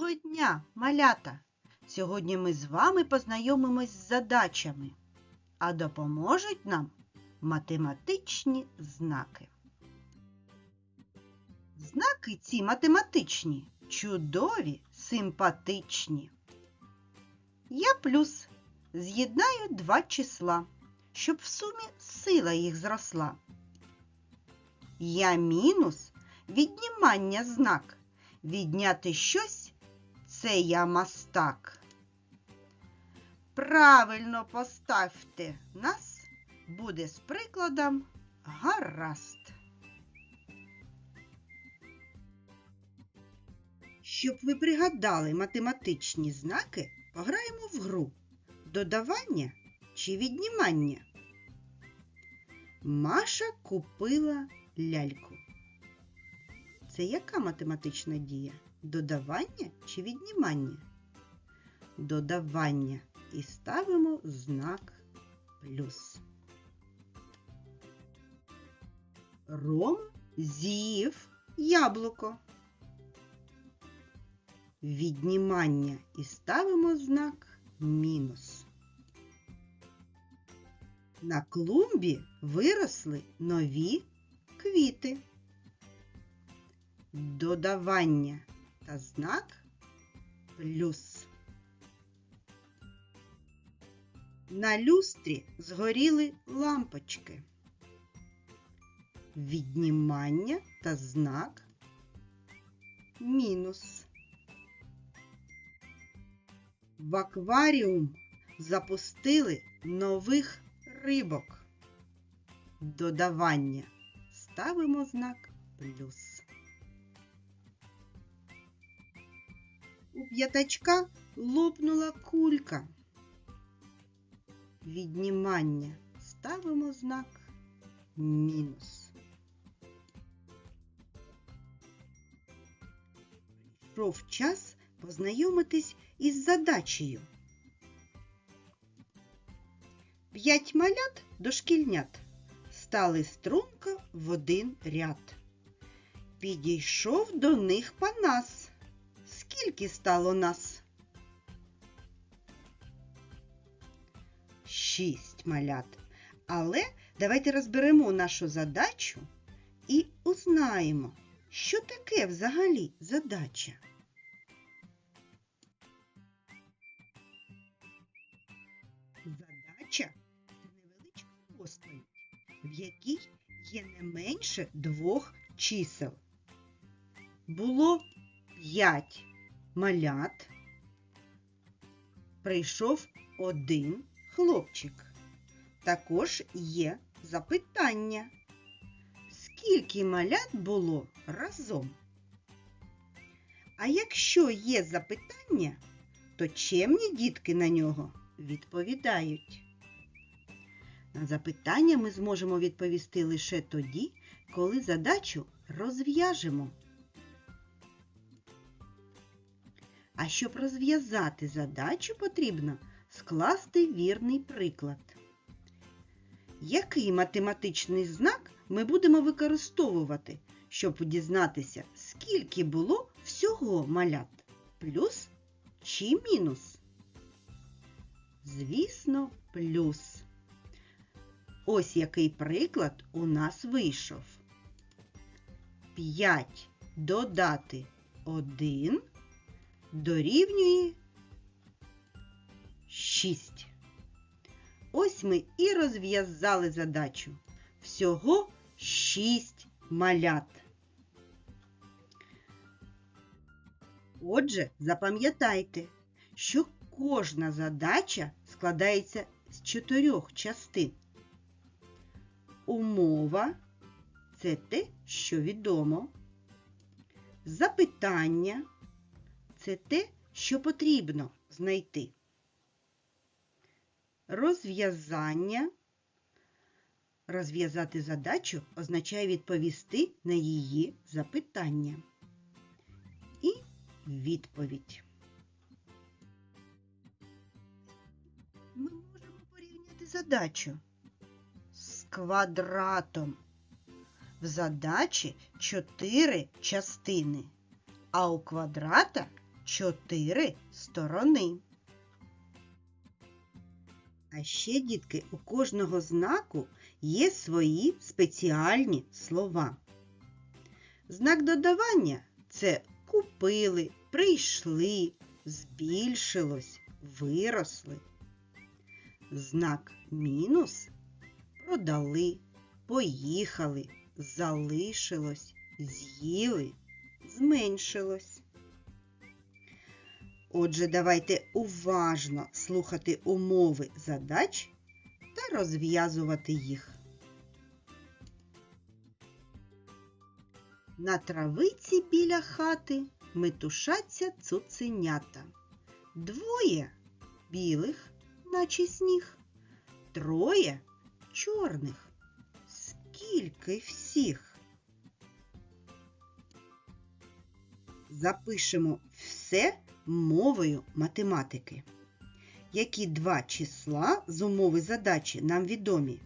Доброго дня, малята! Сьогодні ми з вами познайомимось з задачами, а допоможуть нам математичні знаки. Знаки ці математичні, чудові, симпатичні. Я плюс з'єднаю два числа, щоб в сумі сила їх зросла. Я мінус віднімання знак. Відняти щось це я мастак. Правильно поставте нас, буде з прикладом гаразд. Щоб ви пригадали математичні знаки, пограємо в гру додавання чи віднімання. Маша купила ляльку. Це яка математична дія? Додавання чи віднімання? Додавання. І ставимо знак плюс. Ром з'їв яблуко. Віднімання і ставимо знак мінус. На клумбі виросли нові квіти додавання та знак плюс. На люстрі згоріли лампочки. Віднімання та знак мінус. В акваріум запустили нових рибок. Додавання ставимо знак плюс. У п'ятачка лопнула кулька. Віднімання ставимо знак мінус. Прийшов час познайомитись із задачею. П'ять малят дошкільнят стали струнко в один ряд. Підійшов до них Панас. Скільки стало нас? Шість малят. Але давайте розберемо нашу задачу і узнаємо, що таке взагалі задача. Задача це невеличка розповідь, в якій є не менше двох чисел. Було п'ять малят. Прийшов один хлопчик. Також є запитання. Скільки малят було разом? А якщо є запитання, то чемні дітки на нього відповідають. На запитання ми зможемо відповісти лише тоді, коли задачу розв'яжемо. А щоб розв'язати задачу, потрібно скласти вірний приклад. Який математичний знак ми будемо використовувати, щоб дізнатися, скільки було всього малят? Плюс чи мінус? Звісно, плюс. Ось який приклад у нас вийшов. 5 додати 1 дорівнює 6. Ось ми і розв'язали задачу. Всього 6 малят. Отже, запам'ятайте, що кожна задача складається з чотирьох частин. Умова це те, що відомо. Запитання це те, що потрібно знайти. Розв'язання. Розв'язати задачу означає відповісти на її запитання. І відповідь. Ми можемо порівняти задачу з квадратом. В задачі 4 частини, а у квадрата чотири сторони. А ще, дітки, у кожного знаку є свої спеціальні слова. Знак додавання це купили, прийшли, збільшилось, виросли. Знак мінус продали, поїхали, залишилось, з'їли, зменшилось. Отже, давайте уважно слухати умови задач та розв'язувати їх. На травиці біля хати метушаться цуценята. Двоє білих, наче сніг, троє чорних. Скільки всіх? Запишемо все мовою математики. Які два числа з умови задачі нам відомі?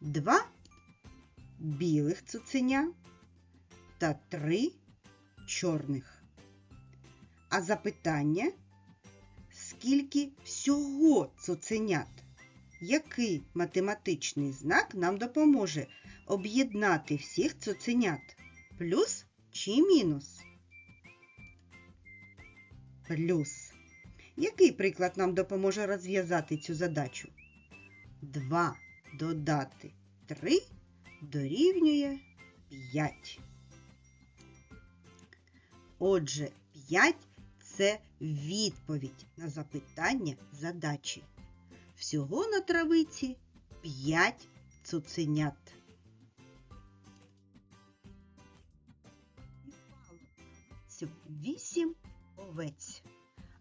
Два білих цуценя та три чорних. А запитання скільки всього цуценят? Який математичний знак нам допоможе об'єднати всіх цуценят? Плюс чи мінус? Плюс. Який приклад нам допоможе розв'язати цю задачу? 2 додати 3 дорівнює 5. Отже, 5 це відповідь на запитання задачі. Всього на травиці 5 цуценят. Вісім овець.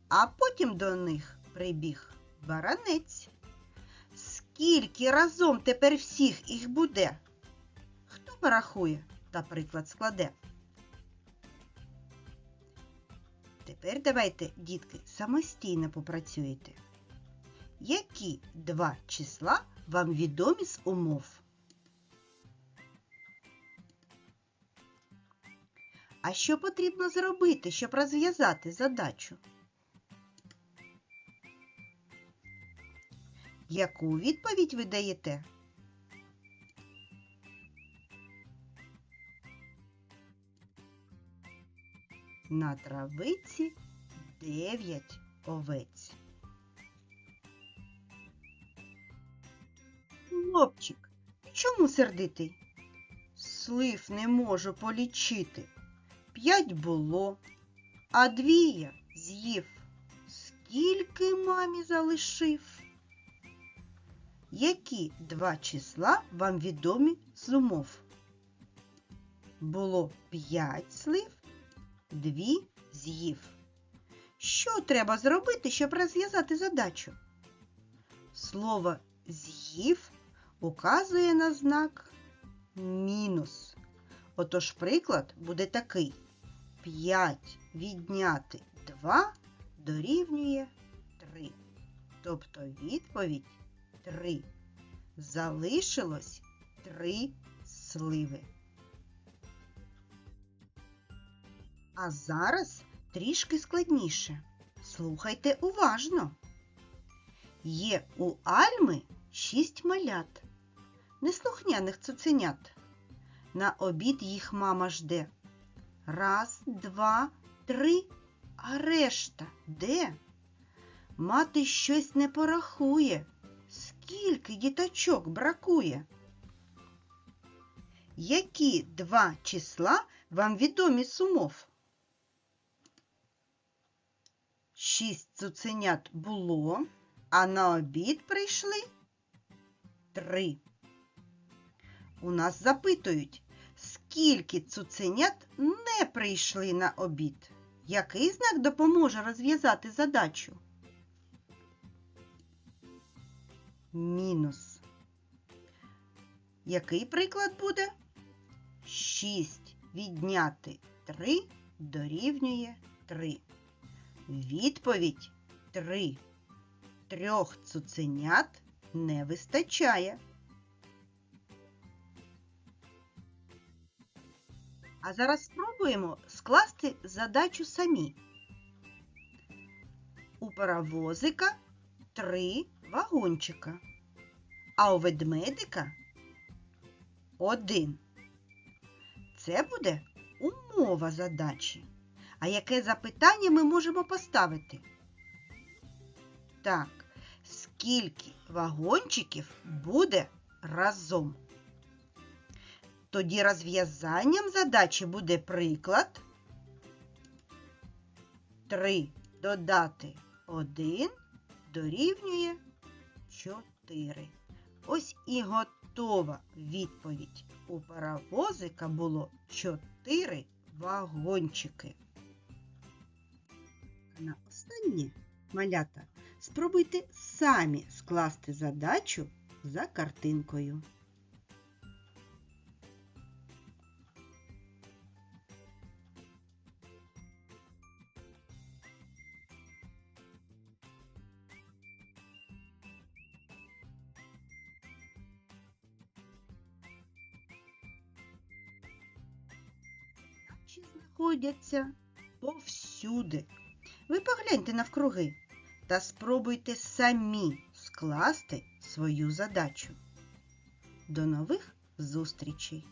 А потім до них прибіг баранець. Скільки разом тепер всіх їх буде? Хто порахує та приклад складе? Тепер давайте, дітки, самостійно попрацюєте. Які два числа вам відомі з умов? А що потрібно зробити, щоб розв'язати задачу? Яку відповідь ви даєте? На травиці дев'ять овець. Хлопчик, чому сердитий? Слив не можу полічити. П'ять було, а дві я з'їв. Скільки мамі залишив? Які два числа вам відомі з умов? Було п'ять слив, дві з'їв. Що треба зробити, щоб розв'язати задачу? Слово з'їв указує на знак мінус. Отож приклад буде такий. 5 відняти 2 дорівнює 3. Тобто відповідь 3. Залишилось 3 сливи. А зараз трішки складніше. Слухайте уважно. Є у Альми шість малят, неслухняних цуценят. На обід їх мама жде. Раз, два, три, а решта де? Мати щось не порахує. Скільки діточок бракує? Які два числа вам відомі з умов? Шість цуценят було, а на обід прийшли три. У нас запитують, скільки цуценят не прийшли на обід. Який знак допоможе розв'язати задачу? Мінус. Який приклад буде? 6 відняти 3 дорівнює 3. Відповідь 3. Трьох цуценят не вистачає. А зараз спробуємо скласти задачу самі. У паровозика три вагончика, а у ведмедика один. Це буде умова задачі. А яке запитання ми можемо поставити? Так, скільки вагончиків буде разом? Тоді розв'язанням задачі буде приклад 3 додати 1 дорівнює 4. Ось і готова відповідь. У паровозика було 4 вагончики. На останнє малята спробуйте самі скласти задачу за картинкою. Задачі знаходяться повсюди. Ви погляньте навкруги та спробуйте самі скласти свою задачу. До нових зустрічей!